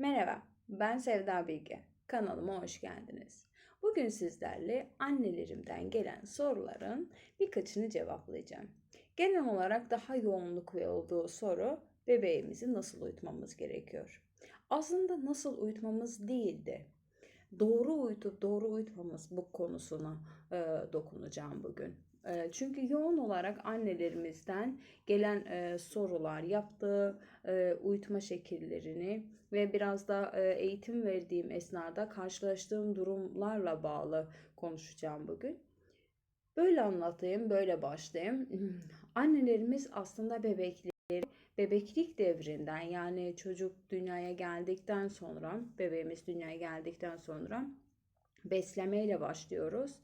Merhaba, ben Sevda Bilge. Kanalıma hoş geldiniz. Bugün sizlerle annelerimden gelen soruların birkaçını cevaplayacağım. Genel olarak daha yoğunluk ve olduğu soru bebeğimizi nasıl uyutmamız gerekiyor? Aslında nasıl uyutmamız değil de doğru uyutup doğru uyutmamız bu konusuna e, dokunacağım bugün. Çünkü yoğun olarak annelerimizden gelen sorular, yaptığı uyutma şekillerini ve biraz da eğitim verdiğim esnada karşılaştığım durumlarla bağlı konuşacağım bugün. Böyle anlatayım, böyle başlayayım. Annelerimiz aslında bebekleri bebeklik devrinden yani çocuk dünyaya geldikten sonra, bebeğimiz dünyaya geldikten sonra beslemeyle başlıyoruz.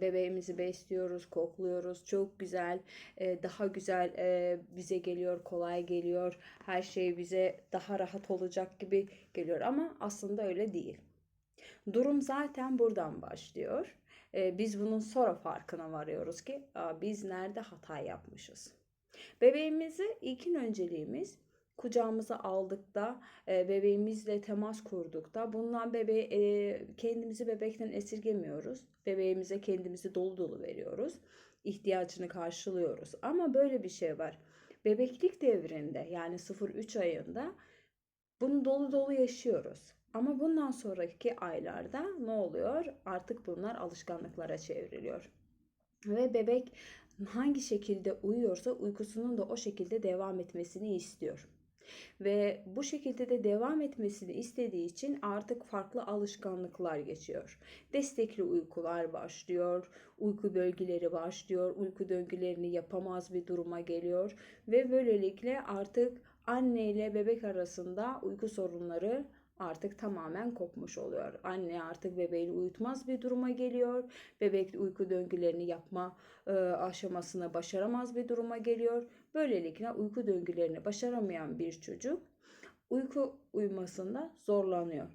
Bebeğimizi besliyoruz, kokluyoruz. Çok güzel, daha güzel bize geliyor, kolay geliyor. Her şey bize daha rahat olacak gibi geliyor ama aslında öyle değil. Durum zaten buradan başlıyor. Biz bunun sonra farkına varıyoruz ki biz nerede hata yapmışız. Bebeğimizi ilkin önceliğimiz kucağımıza aldık da e, bebeğimizle temas kurduk da bundan bebe e, kendimizi bebekten esirgemiyoruz. Bebeğimize kendimizi dolu dolu veriyoruz. İhtiyacını karşılıyoruz. Ama böyle bir şey var. Bebeklik devrinde yani 0-3 ayında bunu dolu dolu yaşıyoruz. Ama bundan sonraki aylarda ne oluyor? Artık bunlar alışkanlıklara çevriliyor. Ve bebek hangi şekilde uyuyorsa uykusunun da o şekilde devam etmesini istiyor. Ve bu şekilde de devam etmesini istediği için artık farklı alışkanlıklar geçiyor. Destekli uykular başlıyor, uyku bölgeleri başlıyor, uyku döngülerini yapamaz bir duruma geliyor ve böylelikle artık anne ile bebek arasında uyku sorunları artık tamamen kopmuş oluyor. Anne artık bebeğini uyutmaz bir duruma geliyor. Bebek uyku döngülerini yapma e, aşamasına başaramaz bir duruma geliyor. Böylelikle uyku döngülerini başaramayan bir çocuk uyku uyumasında zorlanıyor.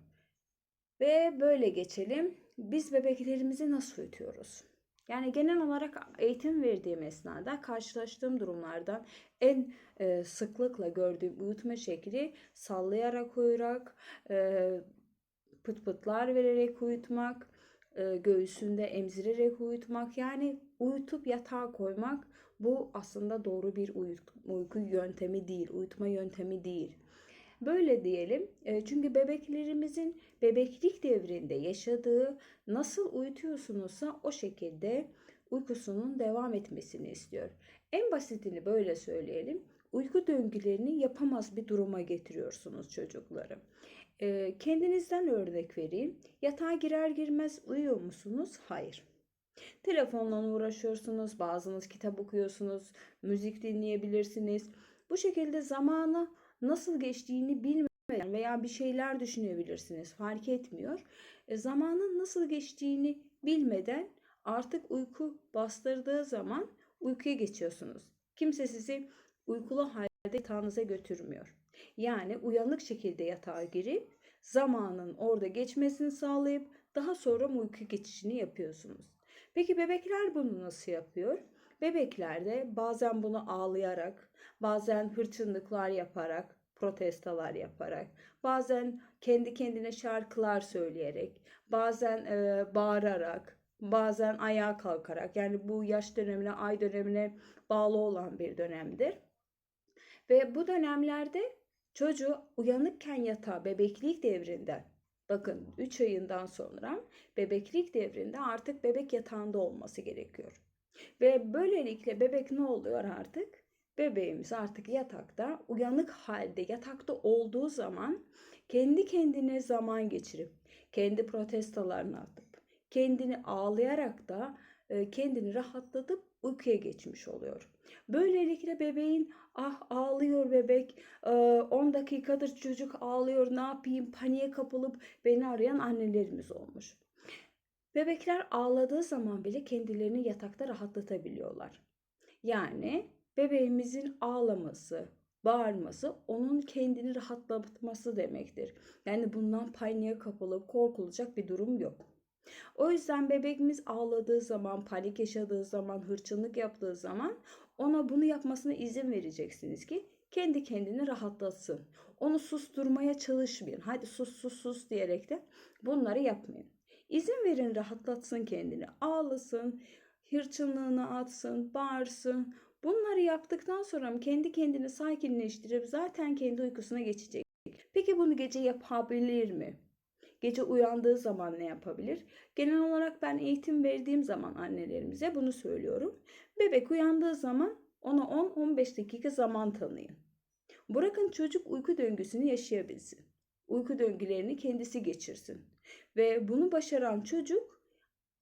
Ve böyle geçelim. Biz bebeklerimizi nasıl uyutuyoruz? Yani genel olarak eğitim verdiğim esnada karşılaştığım durumlardan en e, sıklıkla gördüğüm uyutma şekli sallayarak uyurak, e, pıt pıtlar vererek uyutmak, e, göğsünde emzirerek uyutmak yani uyutup yatağa koymak bu aslında doğru bir uyku yöntemi değil, uyutma yöntemi değil. Böyle diyelim. E, çünkü bebeklerimizin bebeklik devrinde yaşadığı nasıl uyutuyorsunuzsa o şekilde uykusunun devam etmesini istiyor. En basitini böyle söyleyelim. Uyku döngülerini yapamaz bir duruma getiriyorsunuz çocukları. E, kendinizden örnek vereyim. Yatağa girer girmez uyuyor musunuz? Hayır. Telefonla uğraşıyorsunuz, bazınız kitap okuyorsunuz, müzik dinleyebilirsiniz. Bu şekilde zamanı nasıl geçtiğini bilmeden veya bir şeyler düşünebilirsiniz. Fark etmiyor. E, zamanın nasıl geçtiğini bilmeden artık uyku bastırdığı zaman uykuya geçiyorsunuz. Kimse sizi uykulu halde yatağınıza götürmüyor. Yani uyanık şekilde yatağa girip zamanın orada geçmesini sağlayıp daha sonra uyku geçişini yapıyorsunuz. Peki bebekler bunu nasıl yapıyor? Bebekler de bazen bunu ağlayarak, bazen hırçınlıklar yaparak, protestalar yaparak, bazen kendi kendine şarkılar söyleyerek, bazen e, bağırarak, bazen ayağa kalkarak yani bu yaş dönemine, ay dönemine bağlı olan bir dönemdir. Ve bu dönemlerde çocuğu uyanıkken yatağa bebeklik devrinden bakın 3 ayından sonra bebeklik devrinde artık bebek yatağında olması gerekiyor. Ve böylelikle bebek ne oluyor artık? Bebeğimiz artık yatakta uyanık halde yatakta olduğu zaman kendi kendine zaman geçirip kendi protestolarını atıp kendini ağlayarak da e, kendini rahatlatıp uykuya geçmiş oluyor. Böylelikle bebeğin ah ağlıyor bebek 10 dakikadır çocuk ağlıyor ne yapayım paniğe kapılıp beni arayan annelerimiz olmuş. Bebekler ağladığı zaman bile kendilerini yatakta rahatlatabiliyorlar. Yani bebeğimizin ağlaması, bağırması onun kendini rahatlatması demektir. Yani bundan paniğe kapılıp korkulacak bir durum yok. O yüzden bebeğimiz ağladığı zaman, panik yaşadığı zaman, hırçınlık yaptığı zaman ona bunu yapmasına izin vereceksiniz ki kendi kendini rahatlatsın. Onu susturmaya çalışmayın. Hadi sus sus sus diyerek de bunları yapmayın. İzin verin rahatlatsın kendini. Ağlasın, hırçınlığını atsın, bağırsın. Bunları yaptıktan sonra kendi kendini sakinleştirip zaten kendi uykusuna geçecek. Peki bunu gece yapabilir mi? Gece uyandığı zaman ne yapabilir? Genel olarak ben eğitim verdiğim zaman annelerimize bunu söylüyorum. Bebek uyandığı zaman ona 10-15 dakika zaman tanıyın. Bırakın çocuk uyku döngüsünü yaşayabilsin. Uyku döngülerini kendisi geçirsin. Ve bunu başaran çocuk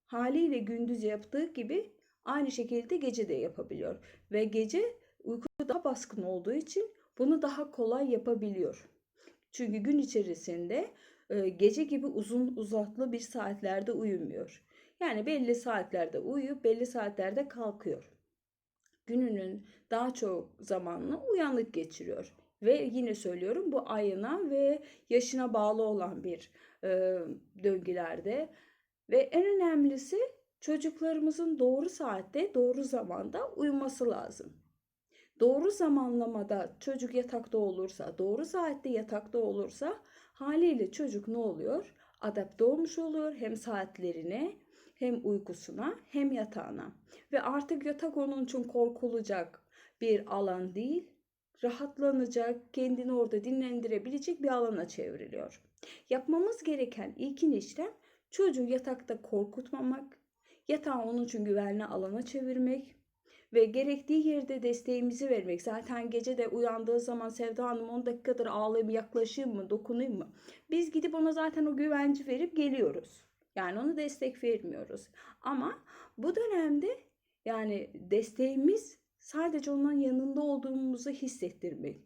haliyle gündüz yaptığı gibi aynı şekilde gece de yapabiliyor. Ve gece uyku daha baskın olduğu için bunu daha kolay yapabiliyor. Çünkü gün içerisinde e, gece gibi uzun uzatlı bir saatlerde uyumuyor. Yani belli saatlerde uyuyup belli saatlerde kalkıyor. Gününün daha çok zamanını uyanık geçiriyor. Ve yine söylüyorum bu ayına ve yaşına bağlı olan bir e, döngülerde. Ve en önemlisi çocuklarımızın doğru saatte, doğru zamanda uyuması lazım. Doğru zamanlamada çocuk yatakta olursa, doğru saatte yatakta olursa haliyle çocuk ne oluyor? Adapte olmuş oluyor hem saatlerine hem uykusuna hem yatağına. Ve artık yatak onun için korkulacak bir alan değil, rahatlanacak, kendini orada dinlendirebilecek bir alana çevriliyor. Yapmamız gereken ilkin işlem çocuğu yatakta korkutmamak, yatağı onun için güvenli alana çevirmek ve gerektiği yerde desteğimizi vermek. Zaten gece de uyandığı zaman Sevda Hanım 10 dakikadır ağlayayım, yaklaşayım mı, dokunayım mı? Biz gidip ona zaten o güvenci verip geliyoruz. Yani onu destek vermiyoruz. Ama bu dönemde yani desteğimiz sadece onun yanında olduğumuzu hissettirmek.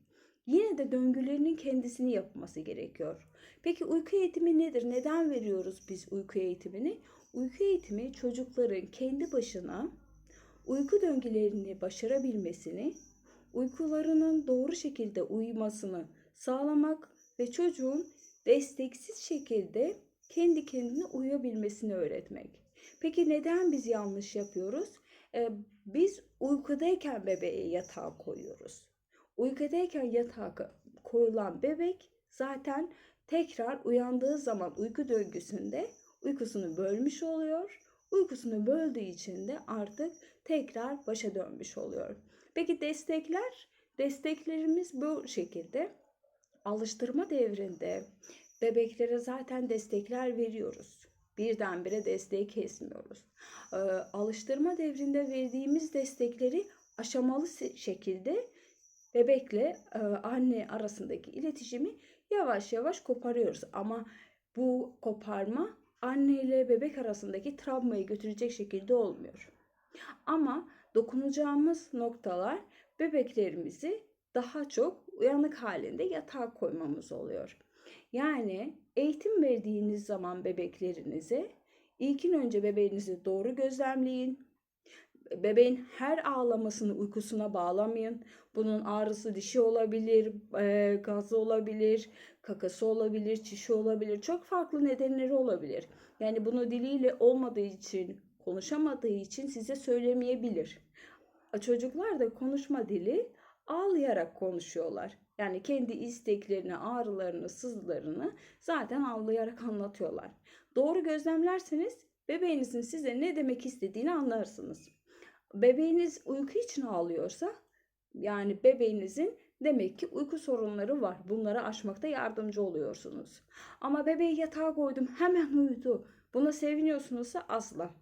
Yine de döngülerinin kendisini yapması gerekiyor. Peki uyku eğitimi nedir? Neden veriyoruz biz uyku eğitimini? Uyku eğitimi çocukların kendi başına uyku döngülerini başarabilmesini, uykularının doğru şekilde uyumasını sağlamak ve çocuğun desteksiz şekilde kendi kendine uyuyabilmesini öğretmek. Peki neden biz yanlış yapıyoruz? Biz uykudayken bebeğe yatağa koyuyoruz. Uykudayken yatağa koyulan bebek zaten tekrar uyandığı zaman uyku döngüsünde uykusunu bölmüş oluyor. Uykusunu böldüğü için de artık tekrar başa dönmüş oluyor. Peki destekler? Desteklerimiz bu şekilde. Alıştırma devrinde bebeklere zaten destekler veriyoruz. Birdenbire desteği kesmiyoruz. Ee, alıştırma devrinde verdiğimiz destekleri aşamalı şekilde bebekle e, anne arasındaki iletişimi yavaş yavaş koparıyoruz. Ama bu koparma anne ile bebek arasındaki travmayı götürecek şekilde olmuyor. Ama dokunacağımız noktalar bebeklerimizi daha çok uyanık halinde yatağa koymamız oluyor. Yani eğitim verdiğiniz zaman bebeklerinize ilkin önce bebeğinizi doğru gözlemleyin. Bebeğin her ağlamasını uykusuna bağlamayın. Bunun ağrısı dişi olabilir, e, gazı olabilir, kakası olabilir, çişi olabilir. Çok farklı nedenleri olabilir. Yani bunu diliyle olmadığı için, konuşamadığı için size söylemeyebilir. Çocuklar da konuşma dili ağlayarak konuşuyorlar. Yani kendi isteklerini, ağrılarını, sızlarını zaten ağlayarak anlatıyorlar. Doğru gözlemlerseniz bebeğinizin size ne demek istediğini anlarsınız. Bebeğiniz uyku için ağlıyorsa yani bebeğinizin demek ki uyku sorunları var. Bunları aşmakta yardımcı oluyorsunuz. Ama bebeği yatağa koydum hemen uyudu. Buna seviniyorsunuzsa asla.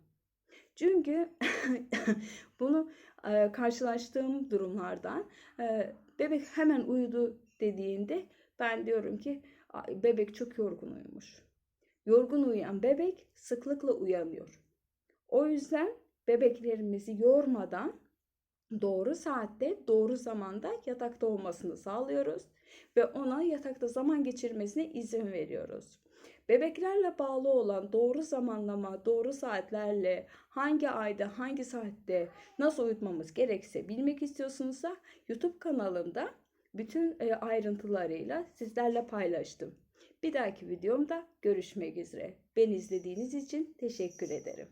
Çünkü bunu e, karşılaştığım durumlardan e, bebek hemen uyudu dediğinde ben diyorum ki bebek çok yorgun uyumuş. Yorgun uyuyan bebek sıklıkla uyanıyor. O yüzden bebeklerimizi yormadan doğru saatte, doğru zamanda yatakta olmasını sağlıyoruz ve ona yatakta zaman geçirmesine izin veriyoruz. Bebeklerle bağlı olan doğru zamanlama, doğru saatlerle hangi ayda, hangi saatte nasıl uyutmamız gerekse bilmek istiyorsunuzsa YouTube kanalımda bütün e, ayrıntılarıyla sizlerle paylaştım. Bir dahaki videomda görüşmek üzere. Beni izlediğiniz için teşekkür ederim.